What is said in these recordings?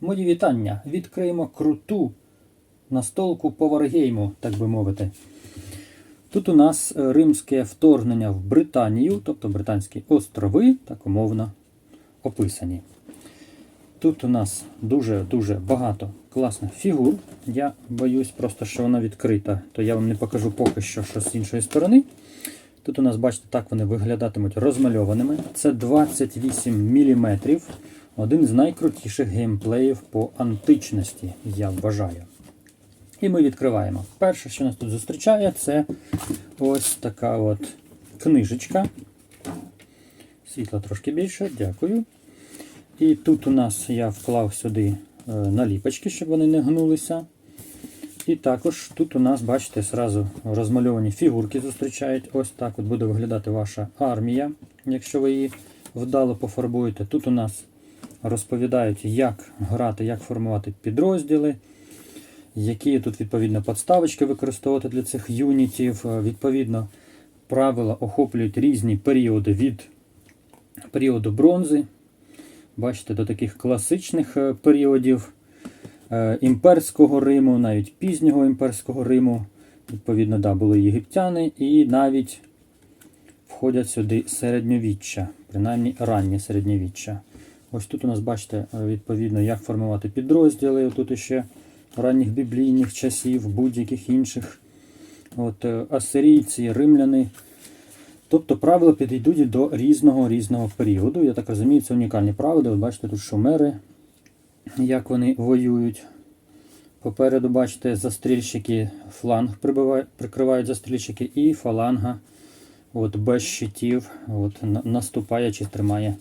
Мої вітання. Відкриємо круту настолку по Варгейму, так би мовити. Тут у нас е, римське вторгнення в Британію, тобто Британські острови, так умовно описані. Тут у нас дуже-дуже багато класних фігур. Я боюсь просто, що вона відкрита, то я вам не покажу поки що що з іншої сторони. Тут у нас, бачите, так вони виглядатимуть розмальованими. Це 28 мм. Один з найкрутіших геймплеїв по античності, я вважаю. І ми відкриваємо. Перше, що нас тут зустрічає, це ось така от книжечка. Світла трошки більше, дякую. І тут у нас я вклав сюди е, наліпочки, щоб вони не гнулися. І також тут у нас, бачите, зразу розмальовані фігурки зустрічають. Ось так от буде виглядати ваша армія, якщо ви її вдало пофарбуєте. Тут у нас розповідають, як грати, як формувати підрозділи, які тут відповідно подставочки використовувати для цих юнітів. Е, Відповідно, правила охоплюють різні періоди від періоду бронзи. Бачите, до таких класичних е, періодів е, імперського Риму, навіть пізнього імперського Риму. Відповідно, да, були єгиптяни, і навіть входять сюди середньовіччя, принаймні раннє середньовіччя. Ось тут у нас, бачите, е, відповідно, як формувати підрозділи. Тут іще ранніх біблійних часів, будь-яких інших. От, е, Асирійці, римляни. Тобто правила підійдуть до різного різного періоду. Я так розумію, це унікальні правила. От бачите, тут шумери, як вони воюють. Попереду, бачите, застрільщики, фланг прикривають застрільщики і фаланга от, без щитів от, наступає чи тримає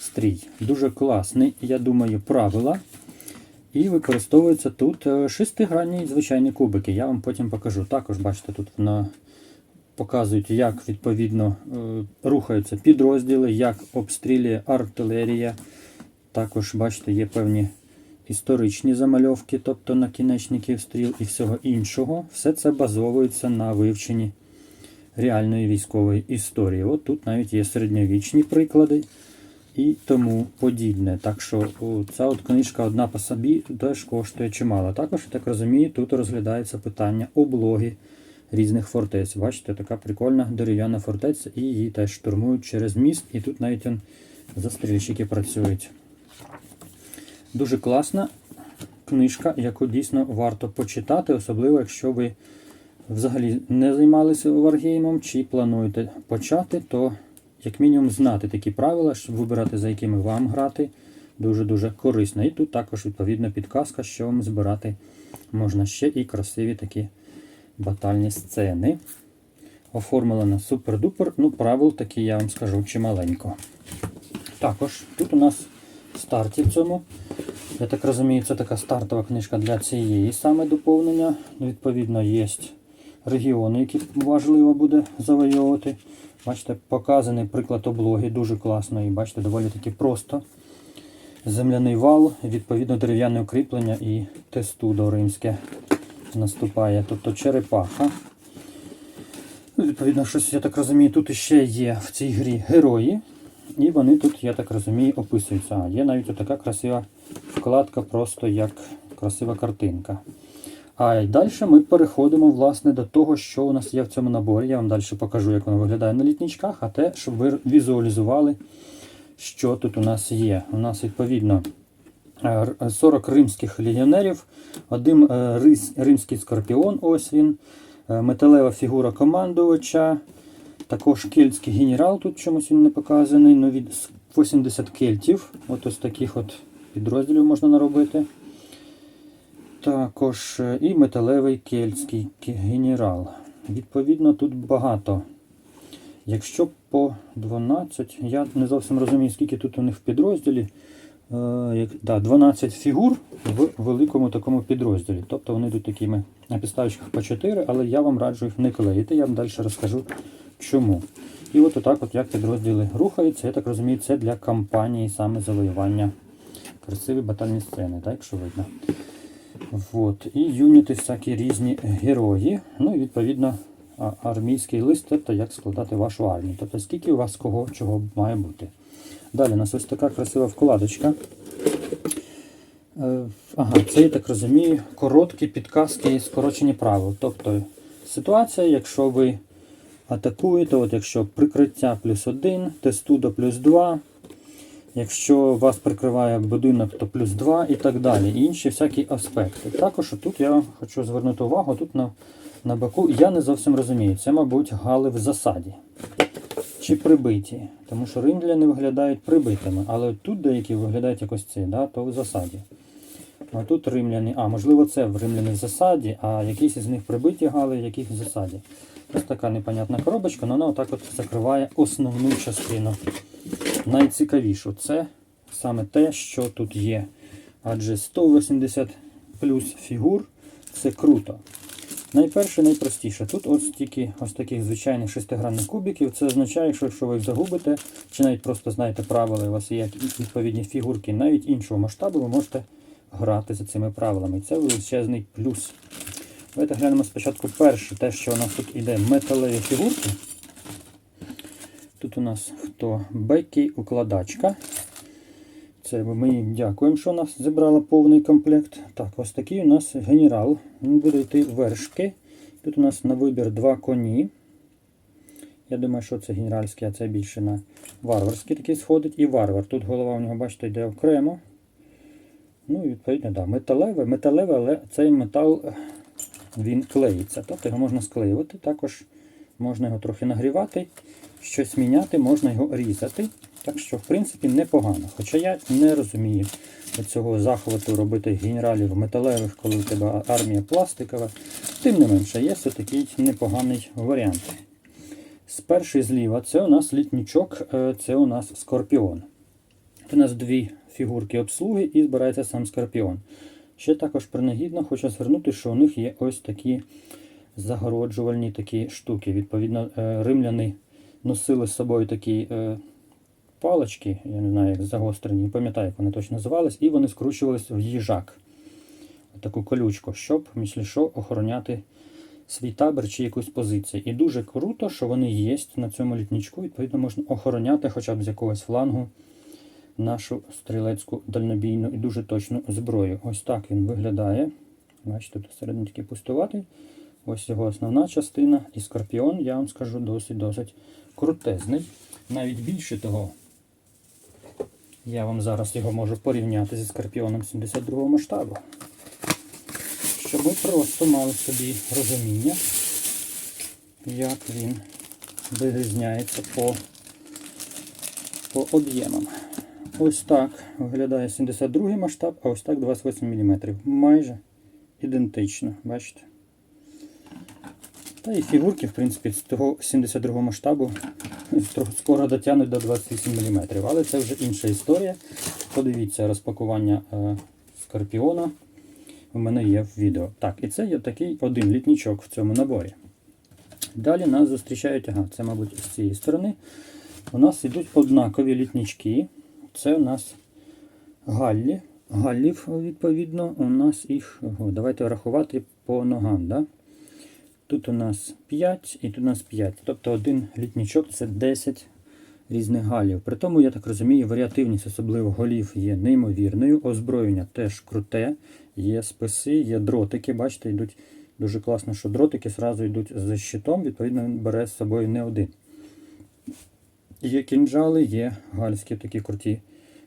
стрій. Дуже класний, я думаю, правила. І використовуються тут е, шестигранні звичайні кубики. Я вам потім покажу. Також, бачите, тут на показують, як відповідно е, рухаються підрозділи, як обстрілює артилерія. Також, бачите, є певні історичні замальовки, тобто накінечників стріл і всього іншого. Все це базовується на вивченні реальної військової історії. От тут навіть є середньовічні приклади і тому подібне. Так що ця от книжка одна по собі теж коштує чимало. Також, я так розумію, тут розглядається питання облоги різних фортець. Бачите, така прикольна дерев'яна фортеця, і її теж штурмують через міст, і тут навіть застрільщики працюють. Дуже класна книжка, яку дійсно варто почитати, особливо якщо ви взагалі не займалися варгеймом чи плануєте почати, то як мінімум знати такі правила, щоб вибирати, за якими вам грати, дуже-дуже корисно. І тут також відповідна підказка, що вам збирати можна ще і красиві такі батальні сцени. Оформлена супер-дупер. Ну, правил такі, я вам скажу, чималенько. Також тут у нас в старті в цьому. Я так розумію, це така стартова книжка для цієї саме доповнення. Відповідно, є регіони, які важливо буде завойовувати. Бачите, показаний приклад облоги, дуже класно і бачите, доволі таки просто. Земляний вал, відповідно дерев'яне укріплення і тестудо римське наступає, тобто черепаха. Ну, Відповідно, щось, я так розумію, тут ще є в цій грі герої. І вони тут, я так розумію, описуються. А, є навіть така красива вкладка, просто як красива картинка. А далі ми переходимо власне, до того, що у нас є в цьому наборі. Я вам далі покажу, як воно виглядає на літничках, а те, щоб ви візуалізували, що тут у нас є. У нас, відповідно, е, 40 римських легіонерів, один е, римський скорпіон, ось він, е, металева фігура командувача, також кельтський генерал, тут чомусь він не показаний, ну від 80 кельтів. От ось таких от підрозділів можна наробити. Також е, і металевий кельтський генерал. Відповідно, тут багато. Якщо по 12, я не зовсім розумію, скільки тут у них в підрозділі. Е, да, 12 фігур в великому такому підрозділі. Тобто вони тут такими на підставочках по 4, але я вам раджу їх не клеїти, я вам далі розкажу чому. І от отак, от як підрозділи рухаються, я так розумію, це для кампанії саме завоювання. Красиві батальні сцени, так, якщо видно. От. І юніти всякі різні герої. Ну і відповідно армійський лист, тобто як складати вашу армію. Тобто скільки у вас кого чого має бути. Далі у нас ось така красива вкладочка. Е, Ага, це я так розумію, короткі підказки і скорочені правил. Тобто ситуація, якщо ви атакуєте, от якщо прикриття плюс 1, тестудо плюс 2, якщо вас прикриває будинок, то плюс 2 і так далі. І інші всякі аспекти. Також тут я хочу звернути увагу, тут на, на боку я не зовсім розумію. Це, мабуть, гали в засаді. Чи прибиті. Тому що римляни виглядають прибитими, але тут деякі виглядають якось ці, да, то в засаді. А тут римляни, а можливо це в римляни в засаді, а якісь із них прибиті гали, якісь в засаді. Ось така непонятна коробочка, але вона отак от закриває основну частину. Найцікавішу це саме те, що тут є. Адже 180 плюс фігур це круто. Найперше, найпростіше. Тут ось тільки ось таких звичайних шестигранних кубиків. Це означає, що якщо ви їх загубите, чи навіть просто знаєте правила, у вас є відповідні фігурки, навіть іншого масштабу, ви можете грати за цими правилами. Це величезний плюс. Давайте глянемо спочатку перше, те, що у нас тут іде металеві фігурки. Тут у нас хто? Бекі укладачка. Це ми їм дякуємо, що у нас зібрала повний комплект. Так, ось такий у нас генерал. Він буде йти вершки. Тут у нас на вибір два коні. Я думаю, що це генеральський, а це більше на варварський такий сходить. І варвар. Тут голова у нього, бачите, йде окремо. Ну і відповідно, да, металеве, металеве, але цей метал він клеїться. Тобто його можна склеювати. Також можна його трохи нагрівати, щось міняти, можна його різати. Так що, в принципі, непогано. Хоча я не розумію цього захвату робити генералів металевих, коли у тебе армія пластикова. Тим не менше, є все такий непоганий варіант. З першої зліва це у нас літнічок, е, це у нас скорпіон. У нас дві фігурки обслуги і збирається сам скорпіон. Ще також принагідно хочу звернути, що у них є ось такі загороджувальні такі штуки. Відповідно, е, римляни носили з собою такі е, палички, я не знаю, як загострені, не пам'ятаю, як вони точно називались, і вони скручувалися в їжак. Таку колючку, щоб, міслі що, охороняти свій табір чи якусь позицію. І дуже круто, що вони є на цьому літничку. Відповідно, можна охороняти хоча б з якогось флангу нашу стрілецьку дальнобійну і дуже точну зброю. Ось так він виглядає. Бачите, тут всередині тільки пустуватий. Ось його основна частина. І скорпіон, я вам скажу, досить-досить крутезний. Навіть більше того, я вам зараз його можу порівняти зі скорпіоном 72 масштабу. Щоб ви просто мали собі розуміння, як він вирізняється по, по об'ємам. Ось так виглядає 72 масштаб, а ось так 28 мм. Майже ідентично, бачите? Та і фігурки, в принципі, з того 72 масштабу скоро дотягнуть до 28 мм. Але це вже інша історія. Подивіться розпакування е, скорпіона. У мене є в відео. Так, і це є такий один літнічок в цьому наборі. Далі нас зустрічають, ага, це, мабуть, з цієї сторони. У нас йдуть однакові літнички. Це у нас галлі. Галлів, відповідно, у нас їх. Давайте рахувати по ногам. Да? Тут у нас 5 і тут у нас 5. Тобто один літнічок це 10 різних галів. При тому, я так розумію, варіативність, особливо голів, є неймовірною. Озброєння теж круте. Є списи, є дротики. Бачите, йдуть дуже класно, що дротики зразу йдуть з щитом, відповідно, він бере з собою не один. Є кінжали, є гальські такі круті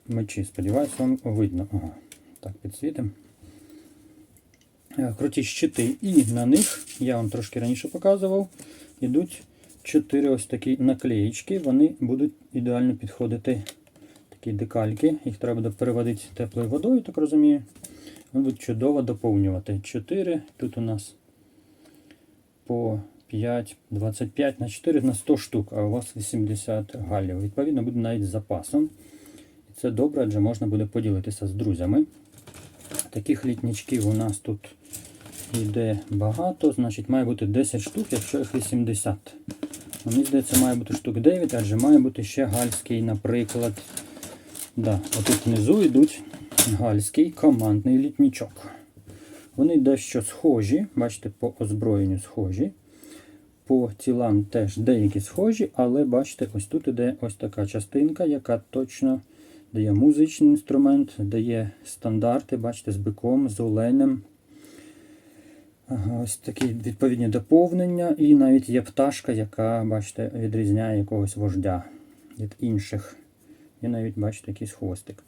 мечі. Сподіваюсь, вам видно. Ага, так, підсвітимо. Е, Круті щити, і на них, я вам трошки раніше показував, йдуть чотири ось такі наклеїчки. Вони будуть ідеально підходити, такі декальки. Їх треба буде переводити теплою водою, так розумію. Вони будуть чудово доповнювати. 4. Тут у нас по 5, 25 на 4 на 100 штук, а у вас 80 галів. Відповідно, буде навіть з запасом. Це добре, адже можна буде поділитися з друзями. Таких літничків у нас тут йде багато, значить має бути 10 штук, якщо їх 80. Ну, Мені здається, має бути штук 9, адже має бути ще гальський, наприклад. Да, Отут внизу йдуть гальський командний літничок. Вони дещо схожі, бачите, по озброєнню схожі. По тілам теж деякі схожі, але бачите, ось тут іде ось така частинка, яка точно дає музичний інструмент, дає стандарти, бачите, з биком, з оленем. Ось такі відповідні доповнення, і навіть є пташка, яка, бачите, відрізняє якогось вождя від інших. І навіть, бачите, якийсь хвостик.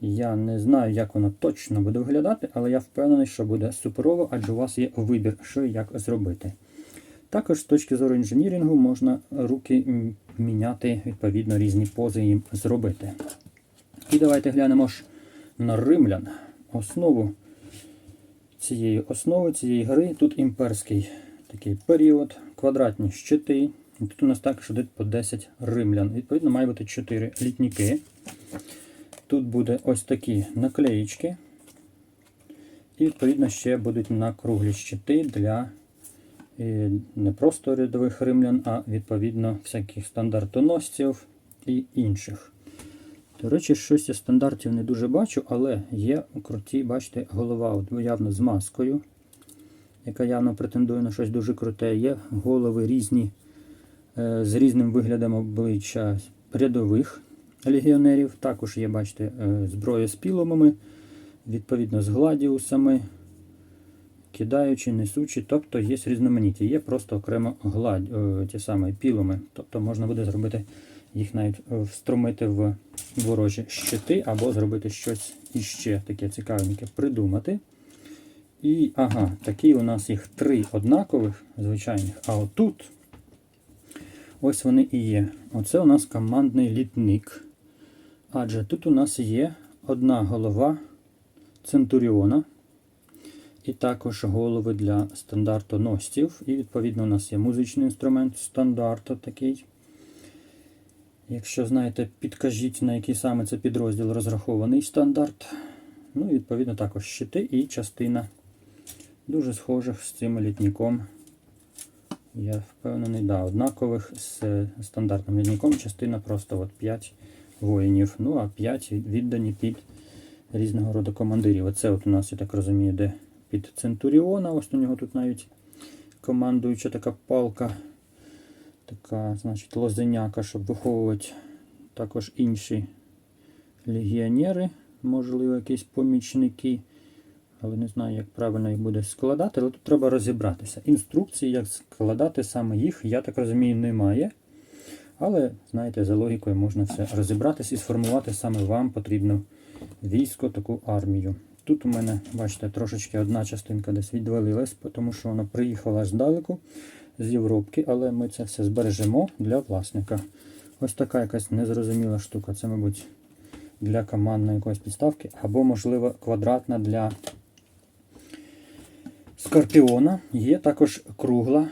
Я не знаю, як воно точно буде виглядати, але я впевнений, що буде суперово, адже у вас є вибір, що і як зробити. Також з точки зору інженірінгу можна руки міняти, відповідно, різні пози їм зробити. І давайте глянемо ж на римлян. Основу цієї основи, цієї гри. Тут імперський такий період, квадратні щити. Тут у нас також йдуть по 10 римлян. Відповідно, має бути 4 літніки. Тут буде ось такі наклеїчки. І, відповідно, ще будуть накруглі щити для е, не просто рядових римлян, а відповідно всяких стандартоносців і інших. До речі, щось я стандартів не дуже бачу, але є круті, бачите, голова от явно з маскою, яка явно претендує на щось дуже круте. Є голови різні е, з різним виглядом обличчя рядових легіонерів. Також є, бачите, е, зброя з піломами, відповідно з гладіусами, кидаючи, несучи, тобто є різноманіття. Є просто окремо гладь, е, ті самі піломи. Тобто можна буде зробити їх навіть е, встромити в ворожі щити або зробити щось іще таке цікавеньке придумати. І, ага, такі у нас їх три однакових, звичайних, а отут ось вони і є. Оце у нас командний літник. Адже тут у нас є одна голова Центуріона. І також голови для стандартоносців. І відповідно у нас є музичний інструмент стандарта такий. Якщо знаєте, підкажіть, на який саме це підрозділ розрахований стандарт. Ну, і відповідно також щити і частина дуже схожих з цим літніком. Я впевнений, да, однакових з стандартним літніком. Частина просто от 5 воїнів. Ну, а 5 віддані під різного роду командирів. Оце от у нас, я так розумію, де під Центуріона. Ось у нього тут навіть командуюча така палка. Така, значить, лозеняка, щоб виховувати також інші легіонери, можливо, якісь помічники. Але не знаю, як правильно їх буде складати, але тут треба розібратися. Інструкції, як складати саме їх, я так розумію, немає. Але, знаєте, за логікою можна все розібратися і сформувати саме вам потрібну військо, таку армію. Тут у мене, бачите, трошечки одна частинка десь відвалилась, тому що вона приїхала аж далеко з Європки, але ми це все збережемо для власника. Ось така якась незрозуміла штука. Це, мабуть, для командної якоїсь підставки, або, можливо, квадратна для скорпіона. Є також кругла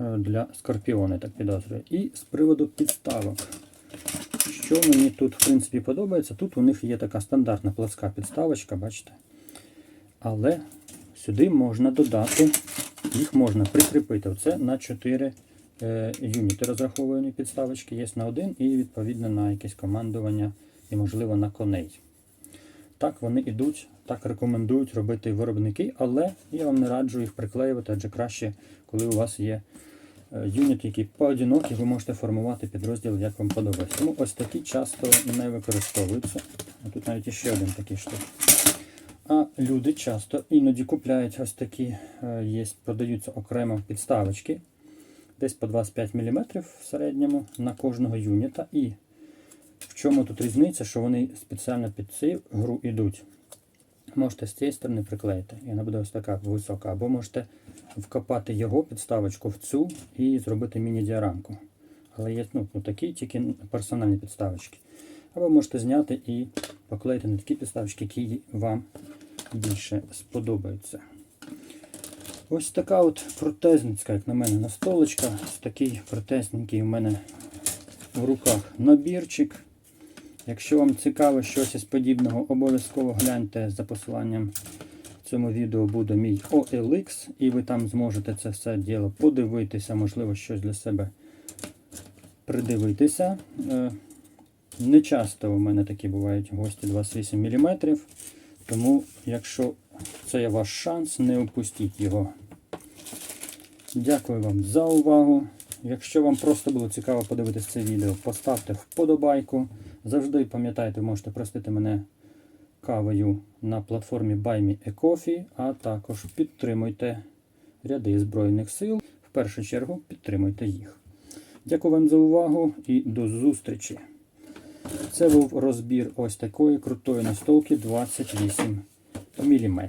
е, для скорпіона, так підозрюю. І з приводу підставок. Що мені тут, в принципі, подобається, тут у них є така стандартна пласка підставочка, бачите? Але сюди можна додати, їх можна прикріпити. Оце на 4 е, юніти розраховані підставочки, є на один і відповідно на якесь командування і, можливо, на коней. Так вони йдуть, так рекомендують робити виробники, але я вам не раджу їх приклеювати, адже краще, коли у вас є е, юніт, які поодинокі, ви можете формувати підрозділ, як вам подобається. Тому ось такі часто не використовуються. Тут навіть ще один такий штук. А люди часто іноді купляють ось такі, е, є, продаються окремо підставочки, десь по 25 мм в середньому на кожного юніта. І в чому тут різниця, що вони спеціально під цю гру йдуть. Можете з цієї сторони приклеїти, і вона буде ось така висока. Або можете вкопати його підставочку в цю і зробити міні-діарамку. Але є ну, ну, такі тільки персональні підставочки. Або можете зняти і поклеїти на такі підставочки, які вам більше сподобаються. Ось така от крутезницька, як на мене, настолочка. Ось такий крутезненький у мене в руках набірчик. Якщо вам цікаво щось із подібного, обов'язково гляньте за посиланням в цьому відео буде мій OLX, і ви там зможете це все діло подивитися, можливо, щось для себе придивитися. Е, Не часто у мене такі бувають гості 28 мм, тому якщо це є ваш шанс, не упустіть його. Дякую вам за увагу. Якщо вам просто було цікаво подивитися це відео, поставте вподобайку. Завжди пам'ятайте, можете простити мене кавою на платформі Buy Me a Coffee, а також підтримуйте ряди Збройних сил. В першу чергу підтримуйте їх. Дякую вам за увагу і до зустрічі. Це був розбір ось такої крутої настолки 28 мм.